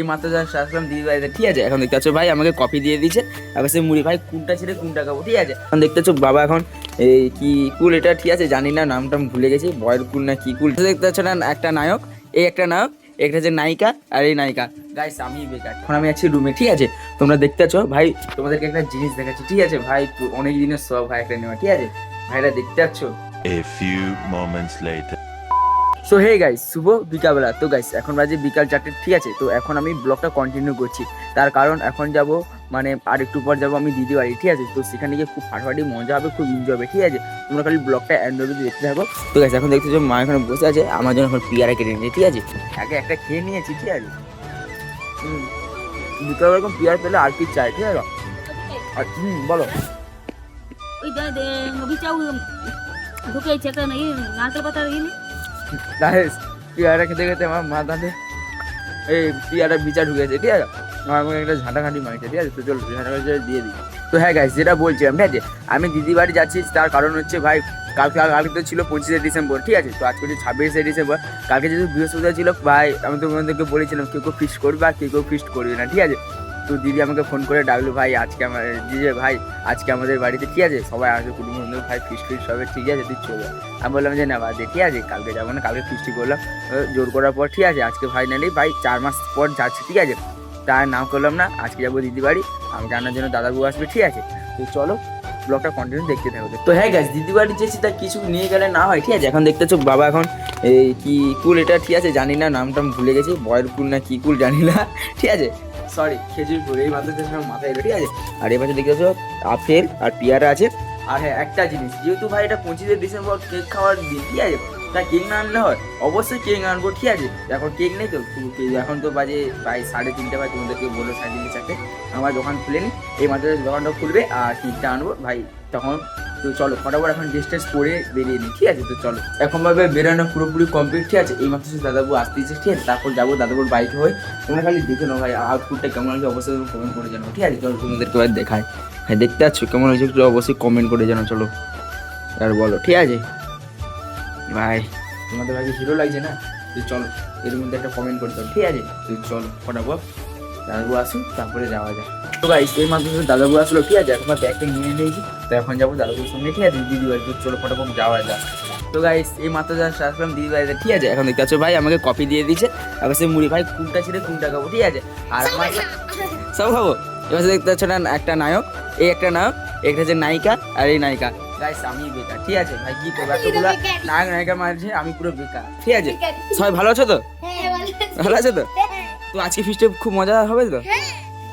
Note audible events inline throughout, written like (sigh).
এই মাত্র যা আসলাম, দিদি বাড়িতে ঠিক আছে? এখন দেখতে পাচ্ছ ভাই আমাকে কফি দিয়ে দিয়েছে। আবার সে মুড়ি ভাই, কোনটা ছেড়ে কোনটা খাব, ঠিক আছে? এখন দেখতে পাচ্ছ বাবা এখন, এই কি কুল এটা, ঠিক আছে? জানি না নামটা আমি ভুলে গেছি, বয়ের কুল না কি কুল। দেখতে পাচ্ছ না, একটা নায়ক, এই একটা নায়ক, একটা হচ্ছে নায়িকা আর এই নায়িকা। গাইস আমি বেকার। এখন আমি আছি রুমে ঠিক আছে? তোমরা দেখতে পাচ্ছ, ভাই, তোমাদেরকে একটা জিনিস দেখাচ্ছি, ঠিক আছে? ভাই অনেক দিনের সব ভাই একটা নেওয়া, ঠিক আছে? ভাইরা দেখতে পাচ্ছ? A few moments later. So hey guys শুভ বিকালবেলা। তো গাইস এখন বাজে বিকাল চারটে, ঠিক আছে? তো এখন আমি ব্লগটা কন্টিনিউ করছি। তার কারণ এখন যাব মানে আর একটু পর যাব আমি দিদি বাড়ি, ঠিক আছে? তো সেখানে গিয়ে খুব ফাটাফাটি মজা হবে, খুব এনজয় হবে, ঠিক আছে? তোমরা খালি ব্লগটা এন্ড অব্দি দেখতে থাকো। তো গাইস এখন দেখতেছো মা এখানে বসে আছে, আমার জন্য এখন পিয়ারা কেটে নিয়েছে, ঠিক আছে? আগে একটা খেয়ে নিয়েছি, ঠিক আছে? বিকাল এরকম পিয়ার পেলে আর কি চাই, ঠিক আছে? আর হুম, বলো। নারকেল পাতা গাইস পিয়ারা খেতে খেতে আমার মাথাতে এই পিয়ারা বিচার ঢুকেছে, ঠিক আছে? আমার আমাকে একটা ঝাঁটাঘাঁটি মারিছে, ঠিক আছে? তো চলো ঝাঁটাঘাঁটি দিয়ে দিই। তো হ্যাঁ গাইস যেটা বলছিলাম, ঠিক আছে? আমি দিদি বাড়ি যাচ্ছি, তার কারণ হচ্ছে ভাই, কালকে কালকে তো ছিল পঁচিশে ডিসেম্বর, ঠিক আছে? তো আজকে হচ্ছে ছাব্বিশে ডিসেম্বর, কালকে যেহেতু বৃহস্পতিবার ছিল, ভাই, আমি তোমাদেরকে বলেছিলাম কেউ কেউ ফিস্ট করবে আর কেউ কেউ ফিস্ট করবে না, ঠিক আছে? তো দিদি আমাকে ফোন করে ডাকলো ভাই, আজকে আমার দিদি ভাই, আজকে আমাদের বাড়িতে ঠিক আছে? সবাই আসবে, কুটুম বন্ধু, ভাই ফিস্ট ফিস্ট সবাই ঠিক আছে, তুই চলে আমি বললাম যে, না বাদে ঠিক আছে কালকে যাব না, কালকে ফিস্টি করলাম। জোর করার পর ঠিক আছে, আজকে ফাইনালি ভাই, চার মাস পর যাচ্ছে, ঠিক আছে? তার নাম করলাম না, আজকে যাব দিদি বাড়ি আমাকে আনার জন্য দাদাবু আসবে, ঠিক আছে? তো চলো ব্লগটা কন্টিনিউ দেখতে থাকো তো হ্যাঁ গাছ দিদি বাড়ি যেছি, তা কিছু নিয়ে গেলে না হয়, ঠিক আছে? এখন দেখতেছো বাবা এখন, এই কি কুল এটা, ঠিক আছে? জানি না, নামটা ভুলে গেছি, বয়ের কুল না কি কুল জানি না, (laughs) ঠিক আছে? সরি খেজুর কুল এই মাত্র মাথায় এলো, ঠিক আছে? আর এবার দেখতেছো আপেল আর পেয়ারা আছে। আর হ্যাঁ একটা জিনিস, যেহেতু ভাই এটা পঁচিশে ডিসেম্বর কেক খাওয়ার দিন, ঠিক আছে? তা কেক না আনলে হয়? অবশ্যই কেক আনব, ঠিক আছে? এখন কেক নেই তো এখন তো বাজে প্রায় সাড়ে তিনটে বাজে তোমাদেরকে বলল সাড়ে তিনটে, চারটে, আমার দোকান খুলে খুলেনি। এই মাত্র দোকানটা খুলবে আর কেকটা আনব। ভাই, তখন তো চলো, ফটাফট এখন ড্রেস টেস পরে বেরিয়ে নিই ঠিক আছে? তো চলো। এখন ভাবে বেরোনো পুরোপুরি কমপ্লিট ঠিক আছে? এই মাত্র দাদাবু আসতেছে ঠিক আছে? তারপর যাব দাদাবুর বাইকে হয়ে। তোমরা খালি দেখে নাও ভাই আউটপুটটা কেমন হয়েছে, অবশ্যই কমেন্ট করে জানাও, ঠিক আছে? চলো, তোমাদেরকে এবার দেখায় হ্যাঁ দেখতে পাচ্ছ কেমন হয়েছে, একটু অবশ্যই কমেন্ট করে জানাও, চলো। আর বলো, ঠিক আছে? ভাই। তোমাদের ভাই হিরো লাগছে না? তো চলো, এর মধ্যে একটা কমেন্ট করতে হবে ঠিক আছে? তো চলো, ফটাফট। দাদাবু আসুক তারপরে যাওয়া যায় তো ভাই এই মাধ্যমে দাদাবু আসলো ঠিক আছে? এখন ব্যাগটা নিয়ে নিয়েছি। তো এখন যাব দাদাবুর সঙ্গে ঠিক আছে? দিদি বাড়ি তো চলো ফটাফট যাওয়া যায় তো গাইস এই মাত্র যা আসলাম দিদি বাড়িতে ঠিক আছে? এখন দেখতে পাচ্ছ ভাই আমাকে কফি দিয়ে দিয়েছে। এবার সে মুড়ি ভাই কোনটা ছেড়ে কোনটা খাব ঠিক আছে? আর আমার সব খাব? এবার দেখতে পাচ্ছ না একটা নায়ক এই একটা নায়ক একটা হচ্ছে নায়িকা আর এই নায়িকা। গাইস আমি বেকার ঠিক আছে? ভাই কি করব? এতগুলো নায়ক নায়িকা মারছে আমি পুরো বেকার ঠিক আছে? সবাই ভালো আছো তো? ভালো আছো। তো? তো আজকে ফিস্টে খুব মজা হবে তো?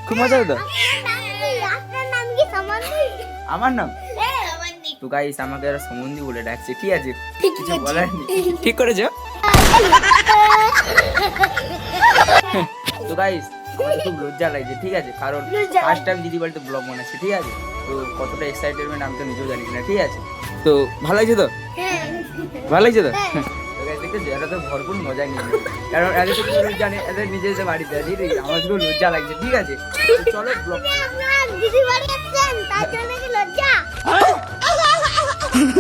খুব মজা হবে তো? আমার নাম সামান্দি তো গাইস আমাকে এরা সম্বন্ধী বলে ডাকছে। ঠিক আছে? কিছু বলার নেই। ঠিক করেছ? তো গাইস খুব লজ্জা লাগছে ঠিক আছে? কারণ ফার্স্ট টাইম দিদি বাড়িতে ব্লগ বানাচ্ছে ঠিক আছে? তো কতটা এক্সাইটেডমেন্ট আমি তো নিজেও জানি না ঠিক আছে? তো ভালো লাগছে তো? ভালো লাগছে তো? তো guys, দেখতেছো এরা তো ভরপুর মজা নিয়ে নেবে। কারণ এদের তো কেউ জানে এদের নিজেদের বাড়িতে আছে ঠিক আছে আমার খুব লজ্জা লাগছে ঠিক আছে তো চলো ব্লগ আপনার দিদি বাড়ি আসছেন তার জন্য কি লজ্জা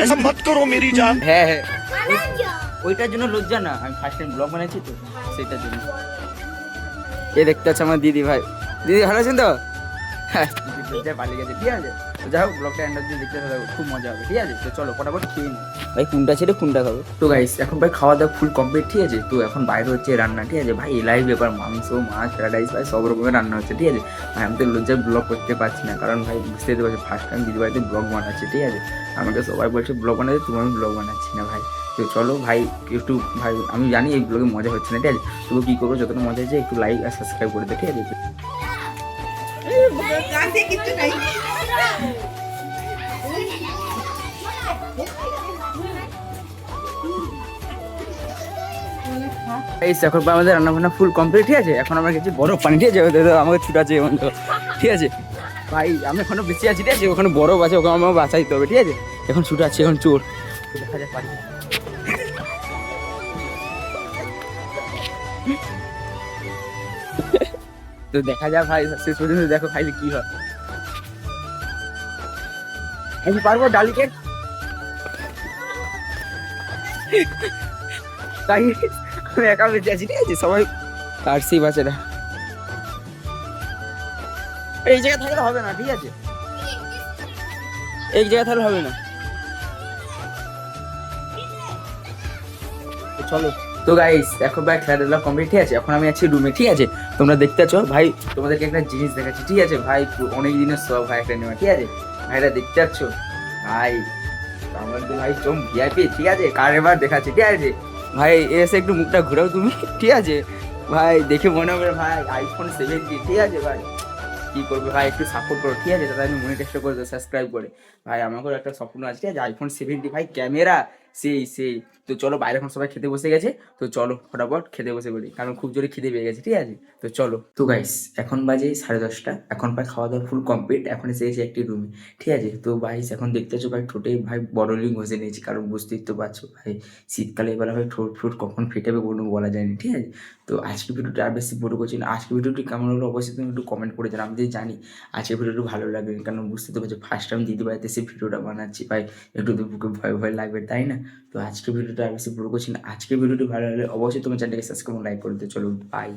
ऐसा मत करो मेरी जान হ্যাঁ হ্যাঁ আনন্দ ওইটার জন্য লজ্জা না আমি ফার্স্ট টাইম ব্লগ বানাইছি তো সেটার জন্য এ দেখতে আছে আমার দিদি ভাই দিদি ভালো আছেন তো হ্যাঁ দিদি লজ্জায় পালিয়ে গেছে ঠিক আছে তো যাই হোক ব্লগটা এন্ড অব্দি দেখতে থাকো খুব মজা হবে ঠিক আছে? তো চলো ফটাফট খেয়ে নিই। ভাই কোনটা ছেড়ে কোনটা খাবে? তো গাইস এখন ভাই খাওয়া দাওয়া ফুল কমপ্লিট ঠিক আছে? তো এখন বাইরে হচ্ছে রান্না ঠিক আছে? ভাই এলাই ব্যাপার মাংস মাছ ফ্রাইড রাইস ভাই সব রকমের রান্না হচ্ছে ঠিক আছে? ভাই আমি তো লজ্জায় ব্লগ করতে পারছি না কারণ ভাই বুঝতেই তো পারছি ফার্স্ট টাইম দিদি বাড়িতে ব্লগ বানাচ্ছি ঠিক আছে? আমাকে সবাই বলছে ব্লগ বানাতে তুমি আমি ব্লগ বানাচ্ছি না ভাই। তো চলো ভাই একটু ভাই আমি জানি এই ব্লগে মজা হচ্ছে না ঠিক আছে? তবু কী করব যতটা মজা হচ্ছে একটু লাইক আর সাবস্ক্রাইব করে দে ঠিক আছে? এই এখন আমাদের রান্না বান্না ফুল কমপ্লিট ঠিক আছে? এখন আমরা গেছি বরফ পানি, ঠিক আছে? আমাকে ছুটাচ্ছে এখন তো ঠিক আছে? ভাই আমি এখনও বেঁচে আছি, ঠিক আছে? ওখানে বরফ আছে ওখানে আমার বাঁচাইতে হবে, ঠিক আছে? এখন ছুটাচ্ছি, এখন চোর। দেখা যাক পারি তো দেখা যাক ভাই, শেষ পর্যন্ত দেখো খাইলে কি হয়। আমি পারব ডালি কেক তাই আমি একা বেঁচে আছি, ঠিক আছে? সবাই কাটছি বাচ্চারা এই জায়গায় থাকলে হবে না, ঠিক আছে? এই জায়গায় থাকলে হবে না। চলো। তো গাইস এখন ভাই খেলাধুলা কমপ্লিট ঠিক আছে? এখন আমি আছি রুমে ঠিক আছে? তোমরা দেখতে আছো, ভাই তোমাদেরকে একটা জিনিস দেখাচ্ছি, ঠিক আছে? ভাই, অনেক দিনের সব ভাই, একটা নেওয়া ঠিক আছে? ভাইরা দেখতে পাচ্ছ? ভাই, আমার তো ভাই চম ভিআইপি ঠিক আছে? কার এবার দেখাচ্ছে, ঠিক আছে? ভাই, এসে একটু মুখটা ঘুরাও তুমি, ঠিক আছে? ভাই, দেখে মনে হবে ভাই আইফোন সেভেন্টি ঠিক আছে ভাই? কি করবে ভাই, একটু সাপোর্ট করো, ঠিক আছে? দাদা আমি মনে চেষ্টা করে সাবস্ক্রাইব করে। ভাই, আমাকেও একটা স্বপ্ন আছে, ঠিক আছে? আইফোন সেভেন্টি ভাই, ক্যামেরা, সেই সেই। তো চলো বাইরে এখন সবাই খেতে বসে গেছে, তো চলো ফটাফট খেতে বসে পড়ি, কারণ খুব জোরে খিদে পেয়ে গেছে, ঠিক আছে? তো চলো। তো গাইস এখন বাজে সাড়ে দশটা, এখন প্রায় খাওয়া দাওয়া ফুল কমপ্লিট এখন এসে গেছে একটি রুমে ঠিক আছে? তো ভাইস এখন দেখতেছো ভাই ঠোঁটে ভাই বড় লিং ঘষে নিয়েছি কারণ বুঝতেই তো পারছ ভাই শীতকালে এবার ভাই ঠোঁট ফোট কখন ফেটে যাবে কোনো বলা যায়নি ঠিক আছে? তো আজকে ভিডিওটা আর বেশি বড় করছি না, আজকে ভিডিওটি কেমন হলো অবশ্যই তুমি একটু কমেন্ট করে জানাও, আমি যদি জানি আজকে ভিডিওটি ভালো লাগবে, কারণ বুঝতে তো পারছ ফার্স্ট টাইম দিদি বাড়িতে সে ভিডিওটা বানাচ্ছি, ভাই একটু তো বুকে ভয় ভয় লাগবে, তাই না? তো আজকে ভিডিওটা আগে বড় করছি আজকে ভিডিওটি ভালো লাগলে অবশ্যই তোমার চ্যানেলটাকে সাবস্ক্রাইব লাইক করে দিতে। চলো বাই